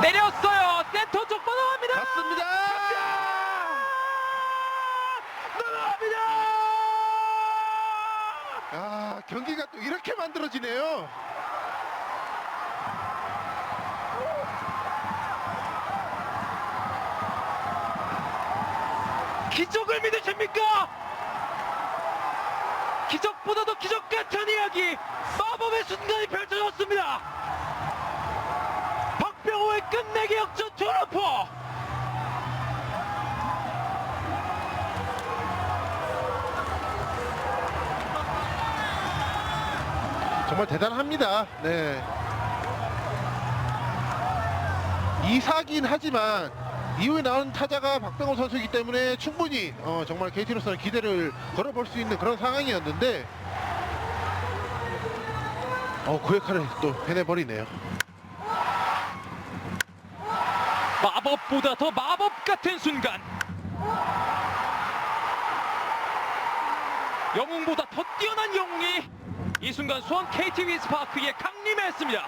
내렸어요. 센터 쪽 뻗어갑니다. 갔습니다. 넘어갑니다. 아 경기가 또 이렇게 만들어지네요. 기적을 믿으십니까? 기적보다도 기적 같은 이야기 마법의 순간이 펼쳐 정말 대단합니다. 네. 이사긴 하지만 이후에 나온 타자가 박병호 선수이기 때문에 충분히 어, 정말 KT로서는 기대를 걸어볼 수 있는 그런 상황이었는데 어, 그 역할을 또 해내버리네요. 마법보다 더 마법 같은 순간 영웅보다 더 뛰어난 영웅이 이 순간 수원 KT 위스파크에 강림했습니다